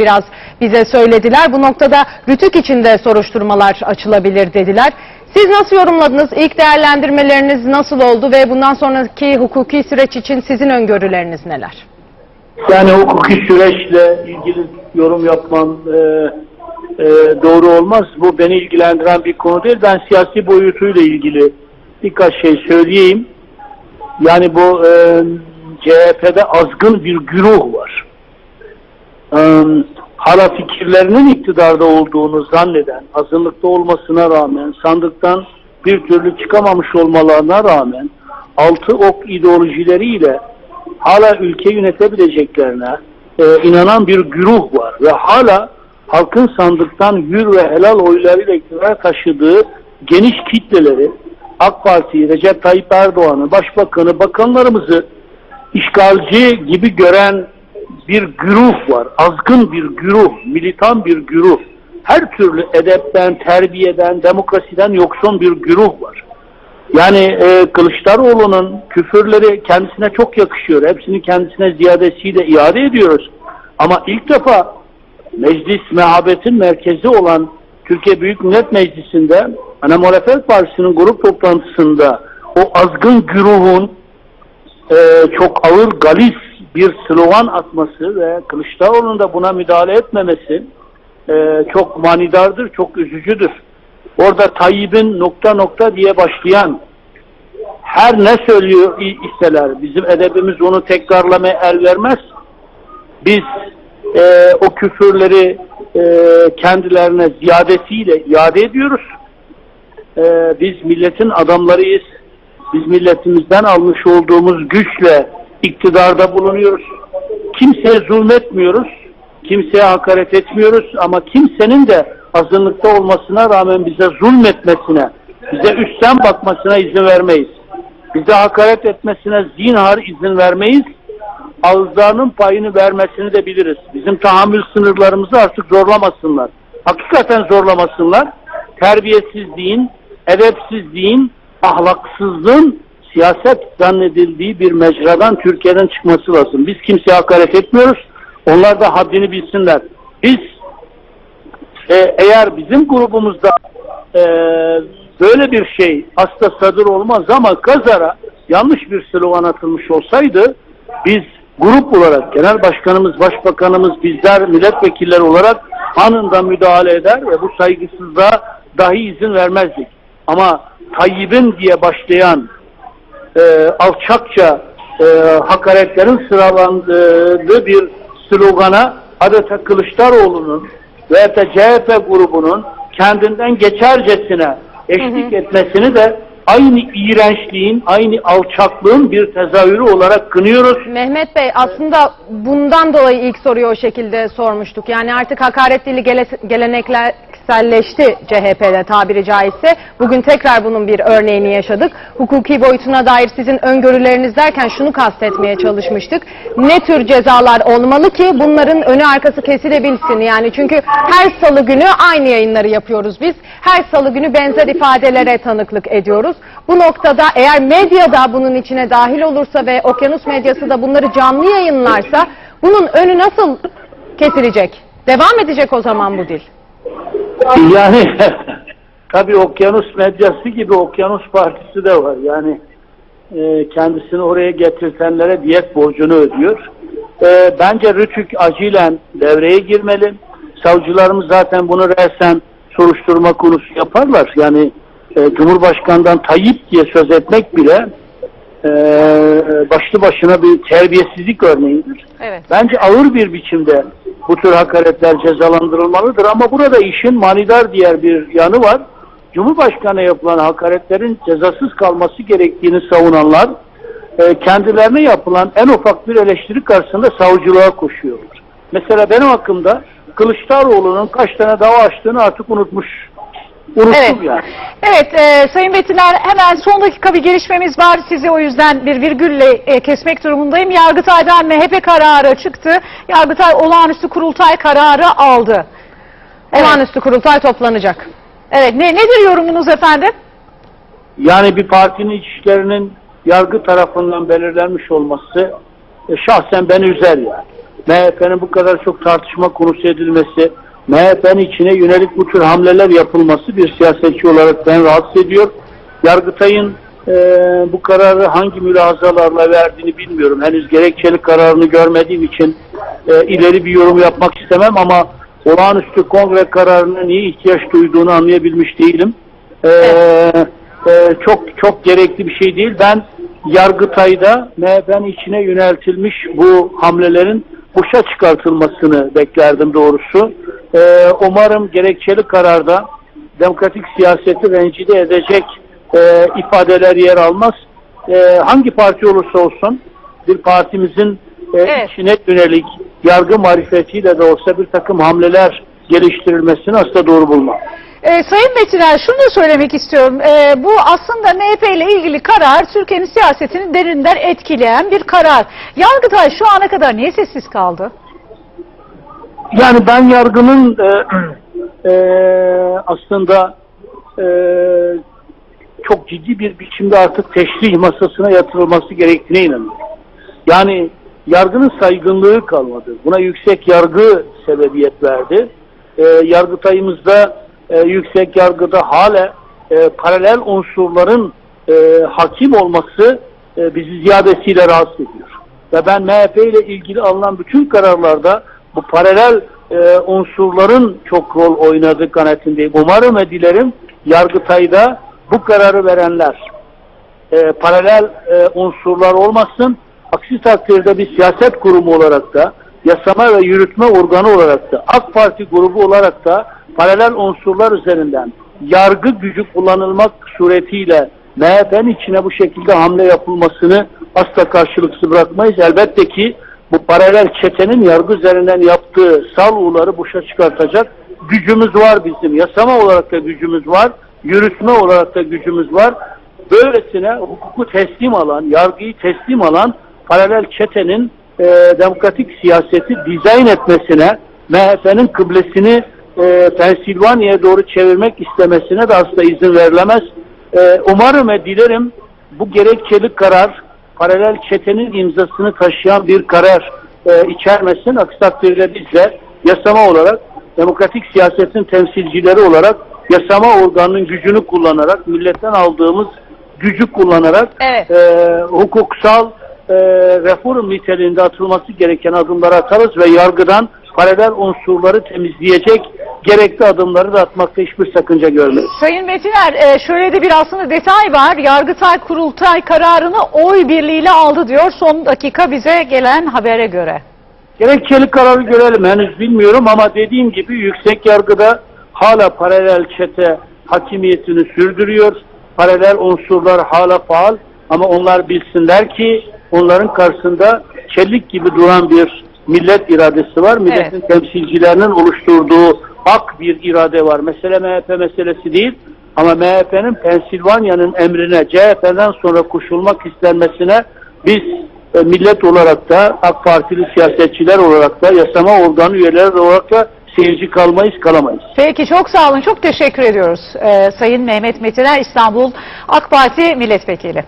biraz bize söylediler. Bu noktada Rütük için de soruşturmalar açılabilir dediler. Siz nasıl yorumladınız? İlk değerlendirmeleriniz nasıl oldu ve bundan sonraki hukuki süreç için sizin öngörüleriniz neler? Yani hukuki süreçle ilgili yorum yapmam e, e, doğru olmaz. Bu beni ilgilendiren bir konu değil. Ben siyasi boyutuyla ilgili birkaç şey söyleyeyim. Yani bu e, CHP'de azgın bir güruh var. Hala fikirlerinin iktidarda olduğunu zanneden, azınlıkta olmasına rağmen, sandıktan bir türlü çıkamamış olmalarına rağmen, altı ok ideolojileriyle hala ülke yönetebileceklerine e, inanan bir güruh var ve hala halkın sandıktan hür ve helal oylarıyla iktidar taşıdığı geniş kitleleri AK Parti'yi, Recep Tayyip Erdoğan'ı, Başbakanı, bakanlarımızı işgalci gibi gören bir güruh var. Azgın bir güruh, militan bir güruh. Her türlü edepten, terbiyeden, demokrasiden yoksun bir güruh var. Yani e, Kılıçdaroğlu'nun küfürleri kendisine çok yakışıyor. Hepsini kendisine ziyadesiyle iade ediyoruz. Ama ilk defa meclis mehabetin merkezi olan Türkiye Büyük Millet Meclisi'nde Ana Muhalefet Partisi'nin grup toplantısında o azgın güruhun e, çok ağır galis bir slogan atması ve Kılıçdaroğlu'nun da buna müdahale etmemesi e, çok manidardır, çok üzücüdür. Orada Tayyip'in nokta nokta diye başlayan her ne söylüyor i- iseler bizim edebimiz onu tekrarlamaya el vermez. Biz e, o küfürleri e, kendilerine ziyadesiyle iade ediyoruz. E, biz milletin adamlarıyız. Biz milletimizden almış olduğumuz güçle iktidarda bulunuyoruz. Kimseye zulmetmiyoruz. Kimseye hakaret etmiyoruz ama kimsenin de azınlıkta olmasına rağmen bize zulmetmesine, bize üstten bakmasına izin vermeyiz. Bize hakaret etmesine zinhar izin vermeyiz. Ağızlarının payını vermesini de biliriz. Bizim tahammül sınırlarımızı artık zorlamasınlar. Hakikaten zorlamasınlar. Terbiyesizliğin, edepsizliğin, ahlaksızlığın siyaset zannedildiği bir mecradan Türkiye'den çıkması lazım. Biz kimseye hakaret etmiyoruz. Onlar da haddini bilsinler. Biz e, eğer bizim grubumuzda e, böyle bir şey hasta sadır olmaz ama kazara yanlış bir slogan atılmış olsaydı biz grup olarak genel başkanımız, başbakanımız, bizler milletvekilleri olarak anında müdahale eder ve bu saygısızlığa dahi izin vermezdik. Ama Tayyip'in diye başlayan e, alçakça e, hakaretlerin sıralandığı bir slogana adeta Kılıçdaroğlu'nun ve da CHP grubunun kendinden geçercesine eşlik etmesini de aynı iğrençliğin, aynı alçaklığın bir tezahürü olarak kınıyoruz. Mehmet Bey aslında bundan dolayı ilk soruyu o şekilde sormuştuk. Yani artık hakaret dili gele- gelenekselleşti CHP'de tabiri caizse. Bugün tekrar bunun bir örneğini yaşadık. Hukuki boyutuna dair sizin öngörüleriniz derken şunu kastetmeye çalışmıştık. Ne tür cezalar olmalı ki bunların önü arkası kesilebilsin? Yani çünkü her salı günü aynı yayınları yapıyoruz biz. Her salı günü benzer ifadelere tanıklık ediyoruz. Bu noktada eğer medya da bunun içine dahil olursa ve okyanus medyası da bunları canlı yayınlarsa bunun önü nasıl kesilecek? Devam edecek o zaman bu dil. Yani tabii okyanus medyası gibi okyanus partisi de var. Yani e, kendisini oraya getirtenlere diyet borcunu ödüyor. E, bence Rütük acilen devreye girmeli. Savcılarımız zaten bunu resen soruşturma konusu yaparlar. Yani e, Cumhurbaşkanı'ndan Tayyip diye söz etmek bile e, başlı başına bir terbiyesizlik örneğidir. Evet. Bence ağır bir biçimde bu tür hakaretler cezalandırılmalıdır ama burada işin manidar diğer bir yanı var. Cumhurbaşkanı yapılan hakaretlerin cezasız kalması gerektiğini savunanlar e, kendilerine yapılan en ufak bir eleştiri karşısında savcılığa koşuyorlar. Mesela benim hakkımda Kılıçdaroğlu'nun kaç tane dava açtığını artık unutmuş. Unuttum Evet. yani. Evet e, Sayın Betiner hemen son dakika bir gelişmemiz var. Sizi o yüzden bir virgülle e, kesmek durumundayım. Yargıtay'dan MHP kararı çıktı. Yargıtay olağanüstü kurultay kararı aldı. Evet. Olağanüstü kurultay toplanacak. Evet ne, nedir yorumunuz efendim? Yani bir partinin işlerinin yargı tarafından belirlenmiş olması e, şahsen beni üzer yani. MHP'nin bu kadar çok tartışma konusu edilmesi, MHP'nin içine yönelik bu tür hamleler yapılması bir siyasetçi olarak beni rahatsız ediyor. Yargıtay'ın e, bu kararı hangi mülahazalarla verdiğini bilmiyorum. Henüz gerekçeli kararını görmediğim için e, ileri bir yorum yapmak istemem ama olağanüstü kongre kararına niye ihtiyaç duyduğunu anlayabilmiş değilim. E, e, çok çok gerekli bir şey değil. Ben Yargıtay'da MHP'nin içine yöneltilmiş bu hamlelerin boşa çıkartılmasını beklerdim doğrusu. E, umarım gerekçeli kararda demokratik siyaseti rencide edecek e, ifadeler yer almaz. E, hangi parti olursa olsun bir partimizin e, Evet. içine yönelik yargı marifetiyle de olsa bir takım hamleler geliştirilmesini asla doğru bulmam. Ee, Sayın Metiner şunu da söylemek istiyorum. Ee, bu aslında MHP ile ilgili karar Türkiye'nin siyasetini derinden etkileyen bir karar. Yargıtay şu ana kadar niye sessiz kaldı? Yani ben yargının e, e, aslında e, çok ciddi bir biçimde artık teşrih masasına yatırılması gerektiğine inanıyorum. Yani yargının saygınlığı kalmadı. Buna yüksek yargı sebebiyet verdi. E, yargıtayımızda e, yüksek yargıda hala e, paralel unsurların e, hakim olması e, bizi ziyadesiyle rahatsız ediyor. Ve ben MHP ile ilgili alınan bütün kararlarda bu paralel e, unsurların çok rol oynadığı kanaatindeyim. Umarım ve dilerim Yargıtay'da bu kararı verenler e, paralel e, unsurlar olmasın. Aksi takdirde bir siyaset kurumu olarak da yasama ve yürütme organı olarak da AK Parti grubu olarak da paralel unsurlar üzerinden yargı gücü kullanılmak suretiyle MHP'nin içine bu şekilde hamle yapılmasını asla karşılıksız bırakmayız. Elbette ki bu paralel çetenin yargı üzerinden yaptığı savuları boşa çıkartacak gücümüz var bizim. Yasama olarak da gücümüz var. Yürütme olarak da gücümüz var. Böylesine hukuku teslim alan, yargıyı teslim alan paralel çetenin e, demokratik siyaseti dizayn etmesine, MHP'nin kıblesini e, Pensilvanya'ya doğru çevirmek istemesine de asla izin verilemez. E, umarım ve dilerim bu gerekçeli karar paralel çetenin imzasını taşıyan bir karar e, içermesin. Aksi takdirde biz de yasama olarak, demokratik siyasetin temsilcileri olarak yasama organının gücünü kullanarak, milletten aldığımız gücü kullanarak Evet. e, hukuksal e, reform niteliğinde atılması gereken adımları atarız ve yargıdan paralel unsurları temizleyecek gerekli adımları da atmakta hiçbir sakınca görmeyiz. Sayın Metiner e, şöyle de bir aslında detay var. Yargıtay kurultay kararını oy birliğiyle aldı diyor son dakika bize gelen habere göre. Gerekçeli kararı görelim henüz bilmiyorum ama dediğim gibi yüksek yargıda hala paralel çete hakimiyetini sürdürüyor. Paralel unsurlar hala faal ama onlar bilsinler ki onların karşısında çelik gibi duran bir millet iradesi var. Milletin temsilcilerinin oluşturduğu ak bir irade var. Mesele MHP meselesi değil ama MHP'nin Pensilvanya'nın emrine CHP'den sonra koşulmak istenmesine biz e, millet olarak da AK Partili siyasetçiler olarak da yasama organı üyeleri olarak da seyirci kalmayız kalamayız. Peki çok sağ olun. Çok teşekkür ediyoruz. E, Sayın Mehmet Metiner İstanbul AK Parti Milletvekili.